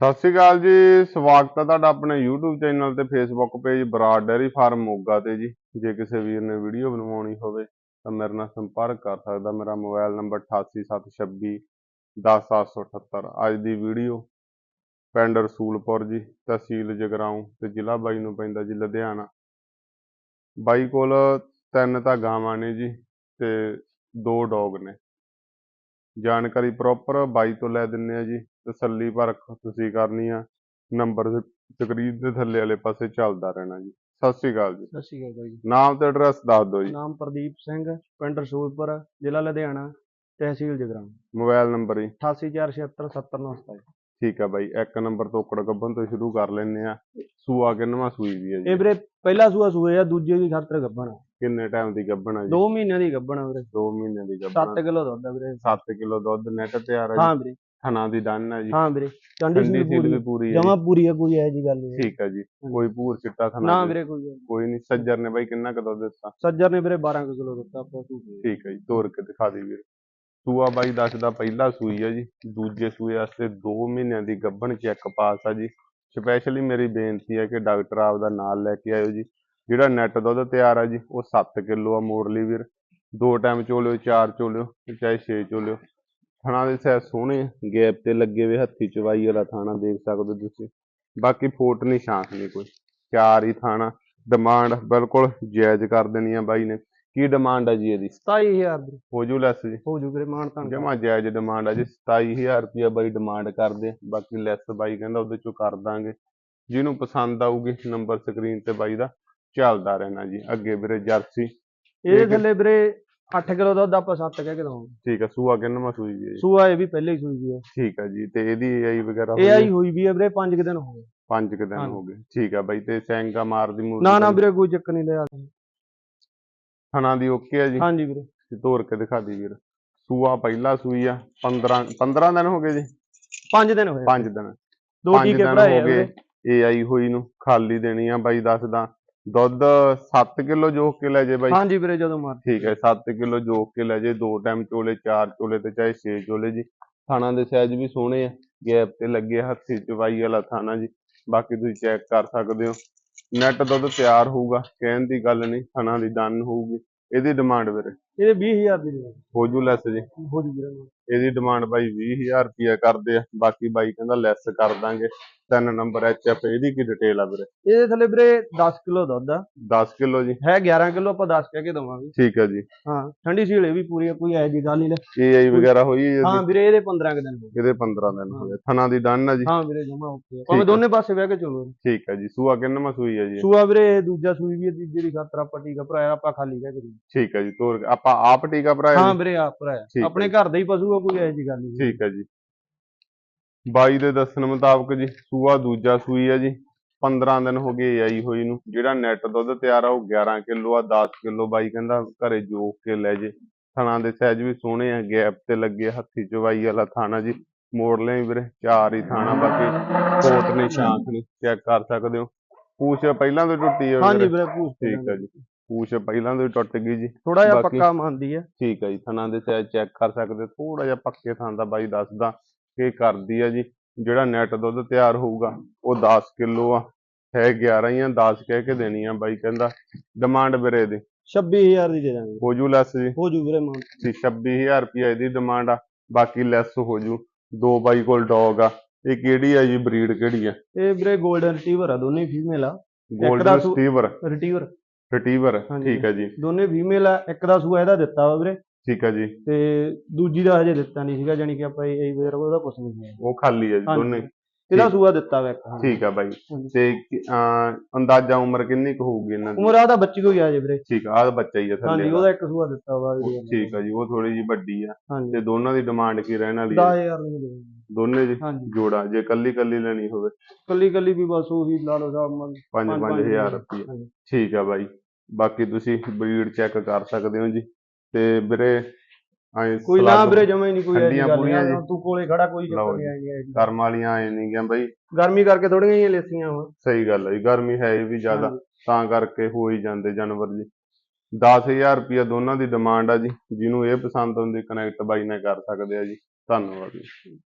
ਸਤਿ ਸ਼੍ਰੀ ਅਕਾਲ ਜੀ, ਸਵਾਗਤ ਹੈ ਤੁਹਾਡਾ ਆਪਣੇ YouTube ਚੈਨਲ ਤੇ Facebook page Brar dairy farm Moga ਤੇ ਜੀ। ਜੇ ਕਿਸੇ ਵੀਰ ਨੇ ਵੀਡੀਓ ਬਣਵਾਉਣੀ ਹੋਵੇ ਤਾਂ ਮੇਰੇ ਨਾਲ ਸੰਪਰਕ ਕਰ ਸਕਦਾ। ਮੇਰਾ ਮੋਬਾਈਲ ਨੰਬਰ 8876 10778 ਅੱਜ ਦੀ ਵੀਡੀਓ ਪਿੰਡ ਰਸੂਲਪੁਰ ਜੀ, ਤਹਿਸੀਲ ਜਗਰਾਉਂ ਤੇ ਜ਼ਿਲ੍ਹਾ ਬਾਈ ਨੂੰ ਪੈਂਦਾ ਜੀ, ਲੁਧਿਆਣਾ। ਬਾਈ ਕੋਲ ਤਿੰਨ ਤਾਂ ਗਾਵਾਂ ਨੇ ਜੀ ਤੇ ਦੋ ਡੌਗ ਨੇ। ਜਾਣਕਾਰੀ ਪ੍ਰੋਪਰ ਬਾਈ ਤੋਂ ਲੈ ਦਿੰਨੇ ਆ ਜੀ ਤਸੱਲੀ ਪਰਖ ਤੁਸੀਂ ਕਰਨੀ ਆ ਨੰਬਰ ਸਕਰੀਨ ਦੇ ਥੱਲੇ ਵਾਲੇ ਪਾਸੇ ਚੱਲਦਾ ਰਹਿਣਾ ਜੀ। ਸਤਿ ਸ਼੍ਰੀ ਅਕਾਲ ਜੀ। ਸਤਿ ਸ਼੍ਰੀ ਅਕਾਲ ਬਾਈ ਜੀ। ਨਾਮ ਤੇ ਐਡਰੈਸ ਦੱਸ ਦਿਓ ਜੀ। ਨਾਮ ਪ੍ਰਦੀਪ ਸਿੰਘ ਪਿੰਡ ਰਸੂਲਪੁਰ ਜ਼ਿਲ੍ਹਾ ਲੁਧਿਆਣਾ ਤਹਿਸੀਲ ਜਗਰਾਉਂ। ਮੋਬਾਈਲ ਨੰਬਰ ਜੀ। 8846770927 ਠੀਕ ਆ ਬਾਈ ਇੱਕ ਨੰਬਰ ਤੋਂ ਕੁੜ ਗੱਬਨ ਤੋਂ ਸ਼ੁਰੂ ਕਰ ਲੈਨੇ ਆ। ਸੂਆ ਕਿੰਨਵਾਂ ਸੂਈ ਵੀ ਇਹ ਜੀ? ਵੀਰੇ ਪਹਿਲਾ ਸੂਆ ਸੂਏ ਆ ਦੂਜੇ ਦੀ ਖਾਤਰ ਗੱਭਣ ਆ। ਕਿੰਨੇ ਟਾਈਮ ਦੀ ਗੱਬਣ ਆ ਜੀ? 2 ਮਹੀਨਿਆਂ ਦੀ ਗੱਭਣ ਆ ਵੀਰੇ। 2 ਮਹੀਨਿਆਂ ਦੀ ਗੱਬਣ 7 ਕਿਲੋ ਦੁੱਧ ਆ ਵੀਰੇ। 7 ਕਿਲੋ ਦੁੱਧ ਨੈਟ ਤਿਆਰ ਆ ਹਾਂ ਜੀ ਵੀਰੇ। ਥਣਾ ਦੀ ਡਨ ਹੈ ਜੀ। ਹਾਂ ਵੀਰੇ। ਚੰਡੀ ਸੀਲ ਪੂਰੀ ਵੀ ਪੂਰੀ ਹੈ ਜਮਾ। ਪੂਰੀ ਆ ਕੋਈ ਇਹੋ ਜੀ ਗੱਲ ਨਹੀਂ। ਠੀਕ ਆ ਜੀ। ਕੋਈ ਭੂਰ ਚਿੱਟਾ ਥਣਾ ਨਾ। ਵੀਰੇ ਕੋਈ। ਕੋਈ ਨਹੀਂ ਸੱਜਰ ਨੇ ਬਾਈ ਕਿੰਨਾ ਕੁ ਦੁੱਧ ਦਿੱਤਾ? ਸੱਜਰ ਨੇ ਵੀਰੇ 12 ਕਿਲੋ ਦਿੱਤਾ ਆਪਾਂ ਸੂਏ ਠੀਕ ਹੈ ਜੀ ਤੋਰ ਕੇ ਦਿਖਾ ਦੀ ਵੀਰ। ਸੂਆ ਬਾਈ ਦੱਸਦਾ ਪਹਿਲਾ ਸੂਈ ਹੈ ਜੀ। ਦੂਜੇ ਸੂਏ ਵਾਸਤੇ 2 ਮਹੀਨਿਆਂ ਦੀ ਗੱਭਣ ਚੈੱਕ ਪਾਸ ਆ ਜੀ। ਸਪੈਸ਼ਲੀ ਮੇਰੀ ਬੇਨਤੀ ਹੈ ਕਿ ਡਾਕਟਰ ਆਪ ਦਾ ਨਾਲ ਲੈ ਕੇ ਆਇਓ ਜੀ। ਜਿਹੜਾ ਨੈਟ ਦੁੱਧ ਤਿਆਰ ਆ ਜੀ ਉਹ 7 ਕਿਲੋ ਆ ਮੋੜ ਲਈ ਵੀਰ। ਦੋ ਟਾਈਮ ਚੋਲਿਓ ਚਾਰ ਚੋਲਿਓ ਤੇ ਚਾਹੇ 6 ਚੋਲਿਓ। ਥਣਾ ਦੇ ਸੈ ਸੋਹਣੇ ਗੈਪ ਤੇ ਲੱਗੇ ਹੋਏ ਹੱਥੀ ਚਵਾਈ ਵਾਲਾ ਥਾਣਾ ਦੇਖ ਸਕਦੇ ਹੋ ਤੁਸੀਂ। ਬਾਕੀ ਫੋਟ ਨਹੀਂ ਸ਼ਾਂਖ ਨਹੀਂ ਕੋਈ। ਚਾਰ ਹੀ ਥਾਣਾ। ਡਿਮਾਂਡ ਬਿਲਕੁਲ ਜਾਇਜ਼ ਕਰ ਦੇਣੀ ਆ ਬਾਈ ਨੇ। ਕੀ ਡਿਮਾਂਡ ਆ ਜੀ ਇਹਦੀ? 27000 ਵੀਰੇ ਹੋ ਜੂ ਲੈਸ ਜੀ। ਹੋ ਜੂ ਵੀਰੇ ਮਾਨ ਤਾਂ ਜਮਾ ਜਾਇਜ਼ ਡਿਮਾਂਡ ਆ ਜੀ। 27000 ਰੁਪਇਆ ਬਾਈ ਡਿਮਾਂਡ ਕਰਦੇ। ਬਾਕੀ ਲੈਸ ਬਾਈ ਕਹਿੰਦਾ ਉਹਦੇ ਚੋਂ ਕਰ ਦਾਂਗੇ। ਜਿਹਨੂੰ ਪਸੰਦ ਆਊਗੀ ਨੰਬਰ ਸਕਰੀਨ ਤੇ ਬਾਈ ਦਾ। ਚੱਲਦਾ ਰਹਿਣਾ ਜੀ ਅੱਗੇ ਵੀਰੇ ਜਰਸੀ। ਇਹਦੇ ਹੈ। ਥੱਲੇ ਵੀਰੇ 8 ਕਿਲੋ ਦੁੱਧ ਆਪਾਂ 7 ਕਹਿ ਕੇ ਦਵਾਂਗੇ। ਠੀਕ ਆ ਸੂਆ ਕਿੰਨਵਾਂ ਸੂਈ ਵੀ ਹੈ ਜੀ? ਸੂਆ ਇਹ ਵੀ ਪਹਿਲੇ ਹੀ ਸੂਈ ਆ ਠੀਕ ਆ ਜੀ ਤੇ ਇਹਦੀ ਆਈ ਵਗੈਰਾ ਇਹ ਆਈ ਹੋਈ ਵੀ ਆ ਵੀਰੇ 5 ਦਿਨ ਹੋ ਗਏ। ਪੰਜ ਕੁ ਦਿਨ। ਹੋ ਗਏ। ਠੀਕ ਆ ਬਾਈ ਤੇ ਸੈਂਗਾ ਮਾਰਦੀ ਮੂਰਤੀ ਨਾ ਨਾ ਵੀਰੇ ਕੋਈ ਚੱਕਰ ਨਹੀਂ ਲਿਆ ਥਣਾ ਦੀ ਓਕੇ ਆ ਜੀ? ਹਾਂਜੀ ਵੀਰੇ। ਤੇ ਤੋਰ ਕੇ ਦਿਖਾ ਦੀ ਵੀਰ। ਸੂਆ ਪਹਿਲਾ ਸੂਈ ਆ 15 15 ਦਿਨ ਹੋ ਗਏ ਜੀ? 5 ਦਿਨ ਹੋਏ 5 ਦਿਨ। ਦੋ ਟੀਕੇ ਭਰਾਏ ਹੋ ਆ ਗਏ ਵੀਰੇ। ਇਹ ਆਈ ਹੋਈ ਨੂੰ ਖਾਲੀ ਦੇਣੀ ਆ ਬਾਈ ਦੱਸਦਾ ਦੁੱਧ 7 ਕਿਲੋ ਜੋਕ ਕੇ ਲੈ ਜੇ ਬਾਈ। ਹਾਂਜੀ ਵੀਰੇ ਜਦੋਂ ਮਰ ਠੀਕ ਹੈ 7 ਕਿਲੋ ਜੋਕ ਕੇ ਲੈ ਜੇ ਦੋ ਟਾਈਮ ਚੋਲੇ ਚਾਰ ਚੋਲੇ ਤੇ ਚਾਹੇ 6 ਚੋਲੇ ਜੀ। ਥਾਣਾ ਦੇ ਸਾਈਜ਼ ਵੀ ਸੋਹਣੇ ਆ ਗੈਪ ਤੇ ਲੱਗੇ ਹੱਥੀ ਚਵਾਈ ਵਾਲਾ ਥਾਣਾ ਜੀ। ਬਾਕੀ ਤੁਸੀਂ ਚੈੱਕ ਕਰ ਸਕਦੇ ਹੋ। ਨੈਟ ਦੁੱਧ ਤਿਆਰ ਹੋਊਗਾ ਕਹਿਣ ਦੀ ਗੱਲ ਨਹੀਂ ਥਾਣਾ ਦੀ ਡਨ ਹੋਊਗੀ। ਇਹਦੀ ਡਿਮਾਂਡ ਵੀਰੇ। ਇਹਦੇ 20000 ਦੀ ਦੇ ਹੋ ਜੂ ਲੈਸ ਜੀ। ਹੋ ਜੂ ਵੀਰੇ ਇਹਦੀ ਡਿਮਾਂਡ ਬਾਈ 20000 ਰੁਪਇਆ ਕਰਦੇ ਆ। ਬਾਕੀ ਬਾਈ ਕਹਿੰਦਾ ਲੈਸ ਕਰ ਦਾਂਗੇ। ਤਿੰਨ ਨੰਬਰ ਐਚਐਫ ਇਹਦੀ ਕੀ ਡਿਟੇਲ ਆ ਵੀਰੇ? ਇਹਦੇ ਥੱਲੇ ਵੀਰੇ 10 ਕਿਲੋ ਦੁੱਧ ਆ। 10 ਕਿਲੋ ਜੀ। ਹੈ 11 ਕਿਲੋ ਆਪਾਂ 10 ਕਹਿ ਕੇ ਦਵਾਂਗੇ। ਠੀਕ ਹੈ ਜੀ। ਹਾਂ ਠੰਡੀ ਸੀਲ ਇਹ ਵੀ ਪੂਰੀ ਆ ਕੋਈ ਐ ਜੀ ਗੱਲ ਨਹੀਂ ਏਆਈ ਵਗੈਰਾ ਹੋਈ ਹੈ ਹਾਂ? ਵੀਰੇ ਇਹਦੇ 15 ਕੁ ਦਿਨ ਹੋ ਗਏ। ਇਹਦੇ 15 ਦਿਨ ਹੋਏ ਥਣਾ ਦੀ ਡਨ ਆ ਜੀ। ਹਾਂ ਵੀਰੇ ਜਮਾ ਓਕੇ ਭਾਵੇਂ ਦੋਨੇ ਪਾਸੇ ਬਹਿ ਕੇ ਚਲੋ। ਠੀਕ ਹੈ ਜੀ। ਸੂਆ ਕਿੰਨਵਾਂ ਸੂਈ ਹੈ ਜੀ? ਸੂਆ ਵੀਰੇ ਦੂਜਾ ਸੂਈ ਵੀ ਆ, ਤੀਜੇ ਦੀ ਖਾਤਰ ਆਪਾਂ ਟੀਕਾ ਭਰਾਇਆ ਆਪਾਂ ਖਾਲੀ ਕਹਿ ਕਰੀ ਠੀਕ ਹੈ ਜੀ ਤੋਰ ਕੇ- ਆਪਾਂ ਆਪ ਟੀਕਾ ਭਰਾਇਆ ਹਾਂ? ਵੀਰੇ ਆਪ ਭਰਾਇਆ। ਆਪਣੇ ਘਰ ਦਾ ਹੀ ਪਸ਼ੂ ਆ ਕੋਈ ਐ ਜੀ ਗੱਲ ਨਹੀਂ। ਠੀਕ ਹੈ ਜੀ। ਬਾਈ ਦੇ ਦੱਸਣ ਮੁਤਾਬਕ ਜੀ ਸੂਆ ਦੂਜਾ ਸੂਈ ਹੈ ਜੀ। 15 ਦਿਨ ਹੋ ਗਏ ਆਈ ਹੋਈ ਨੂੰ। ਜਿਹੜਾ ਨੈਟ ਦੁੱਧ ਤਿਆਰ ਆ ਉਹ 11 ਕਿਲੋ ਆ 10 ਕਿਲੋ ਬਾਈ ਕਹਿੰਦਾ ਘਰੇ ਜੋਕ ਕੇ ਲੈ ਜੇ। ਥਣਾ ਦੇ ਸਾਈਜ਼ ਵੀ ਸੋਹਣੇ ਆ ਗੈਪ ਤੇ ਲੱਗੇ ਹੱਥੀ ਚਵਾਈ ਵਾਲਾ ਥਾਣਾ ਜੀ। ਮੋੜ ਲਿਆ ਵੀਰੇ ਚਾਰ ਹੀ ਥਾਣਾ ਬਾਕੀ। ਕੋਟ ਨੇ ਸ਼ਾਂਖ ਨੇ ਚੈੱਕ ਕਰ ਸਕਦੇ ਹੋ। ਪੂਛ ਪਹਿਲਾਂ ਤੋਂ ਟੁੱਟੀ ਹੈ ਹਾਂਜੀ ਵੀਰੇ। ਵੀਰੇ ਪੂਛ ਠੀਕ ਹੈ ਜੀ। ਪੂਛ ਪਹਿਲਾਂ ਤੋਂ ਹੀ ਟੁੱਟ ਗਈ ਜੀ। ਥੋੜਾ ਜਿਹਾ ਬਾਕੀ- ਪੱਕਾ ਮੰਨਦੀ ਆ। ਠੀਕ ਹੈ ਜੀ ਥਣਾ ਦੇ ਸਾਈਜ਼ ਚੈੱਕ ਕਰ ਸਕਦੇ ਥੋੜਾ ਜਿਹਾ ਪੱਕੇ ਥਾਂ ਦਾ ਬਾਈ ਦੱਸਦਾ ਕਿ ਕਰਦੀ ਆ ਜੀ। ਜਿਹੜਾ ਨੈਟ ਦੁੱਧ ਤਿਆਰ ਹੋਊਗਾ ਉਹ 10 ਕਿਲੋ ਆ। ਹੈ 11 ਹੀ ਆ 10 ਕਹਿ ਕੇ ਦੇਣੀ ਆ ਬਾਈ ਕਹਿੰਦਾ। ਡਿਮਾਂਡ ਵੀਰੇ ਦੀ। 26000 ਦੀ ਦੇ ਦਾਂਗੇ। ਹੋ ਜੂ ਲੈਸ ਜੀ। ਹੋ ਜੂ ਵੀਰੇ ਮਾਨ। ਜੀ 26000 ਰੁਪਏ ਇਹਦੀ ਡਿਮਾਂਡ ਆ ਬਾਕੀ ਲੈਸ ਹੋ ਜੂ। ਦੋ ਬਾਈ ਕੋਲ ਡੌਗ ਆ। ਇਹ ਕਿਹੜੀ ਆ ਜੀ ਬਰੀਡ ਕਿਹੜੀ ਆ? ਇਹ ਵੀਰੇ 골ਡਨ ਰਿਟਰੀਵਰ ਆ ਦੋਨੇ ਫੀਮੇਲ ਆ। ਦਾ 골ਡਨ ਸੂ- ਸਟੀਵਰ ਰਿਟਰੀਵਰ ਰਿਟੀਵਰ ਹਾਂਜੀ। ਠੀਕ ਹੈ ਜੀ ਦੋਨੇ ਫੀਮੇਲ ਆ ਇੱਕ ਦਾ ਸੂਆ ਇਹਦਾ ਦਿੱਤਾ ਵਾ ਵੀਰੇ ਠੀਕ ਹੈ ਜੀ ਤੇ ਦੂਜੀ ਦਾ ਹਜੇ ਦਿੱਤਾ ਨਹੀਂ ਸੀਗਾ ਜਾਨੀ ਕਿ ਆਪਾਂ ਇਹ ਇਹ ਵੀਰ ਉਹਦਾ ਕੁਛ ਨਹੀਂ ਹੋਇਆ ਉਹ ਖਾਲੀ ਆ ਜੀ ਹਾਂਜੀ। ਦੋਨੇ ਇਹਦਾ ਠੀਕ। ਸੂਆ ਦਿੱਤਾ ਵਾ ਇੱਕ ਹਾਂ। ਠੀਕ ਆ ਬਾਈ ਹਾਂਜੀ। ਤੇ ਕਿ- ਅਹ ਅੰਦਾਜ਼ਾ ਉਮਰ ਕਿੰਨੀ ਕੁ ਹੋਊਗੀ ਇਹਨਾਂ ਦੀ ਉਮਰ ਆ ਤਾਂ ਬੱਚੀ ਕੋਈ ਆ ਜੇ ਵੀਰੇ ਠੀਕ ਆ ਆਹ ਬੱਚਾ ਹੀ ਆ ਥੱਲੇ ਹਾਂਜੀ। ਉਹਦਾ ਇੱਕ ਸੂਆ ਦਿੱਤਾ ਵਾ ਵੀਰੇ ਠੀਕ ਆ ਜੀ ਉਹ ਥੋੜੀ ਜੀ ਵੱਡੀ ਆ ਹਾਂਜੀ ਤੇ ਦੋਨਾਂ ਦੀ ਡਿਮਾਂਡ ਕੀ ਰਹਿਣ ਵਾਲੀ ਆ 10000 ਦੀ ਦੇ ਦਾਂਗੇ। ਦੋਨੇ ਜੀ ਹਾਂਜੀ। ਜੋੜਾ ਜੇ ਕੱਲੀ ਕੱਲੀ ਲੈਣੀ ਹੋਵੇ। ਕੱਲੀ ਕੱਲੀ ਵੀ ਬਸ ਉਹੀ ਲਾ ਲਓ ਸਾਹਿਬ ਮੰਨ 5-5000 ਰੁਪਏ। ਠੀਕ ਆ ਬਾਈ। ਬਾਕੀ ਤੁਸੀਂ ਬਰੀਡ ਚੈੱਕ ਕਰ ਸਕਦੇ ਹੋ ਜੀ। ਤੇ ਵੀਰੇ ਐਂ ਕੋਈ ਨਾ ਵੀਰੇ ਜਮਾ ਨਹੀਂ ਕੋਈ ਐਸੀ ਗੱਲ। ਤੂੰ ਕੋਲੇ ਖੜਾ ਕੋਈ ਚੱਕਰ। ਨਹੀਂ ਆਈ ਕਰਮ ਵਾਲੀਆਂ ਆਏ ਨਹੀਂ ਗਿਆ ਬਾਈ। ਗਰਮੀ ਕਰਕੇ ਥੋੜੀਆਂ ਜਿਹੀਆਂ ਲੇਸੀਆਂ ਵਾ। ਸਹੀ ਗੱਲ ਹੈ ਜੀ। ਗਰਮੀ ਹੈ ਵੀ ਜ਼ਿਆਦਾ। ਤਾਂ ਕਰਕੇ ਹੋ ਹੀ ਜਾਂਦੇ ਜਾਨਵਰ ਜੀ। 10000 ਰੁਪਏ ਦੋਨਾਂ ਦੀ ਡਿਮਾਂਡ ਆ ਜੀ। ਜਿਹਨੂੰ ਇਹ ਪਸੰਦ ਹੁੰਦੀ ਕਨੈਕਟ ਬਾਈ ਨਾਲ ਕਰ ਸਕਦੇ ਆ ਜੀ। ਧੰਨਵਾਦ ਜੀ।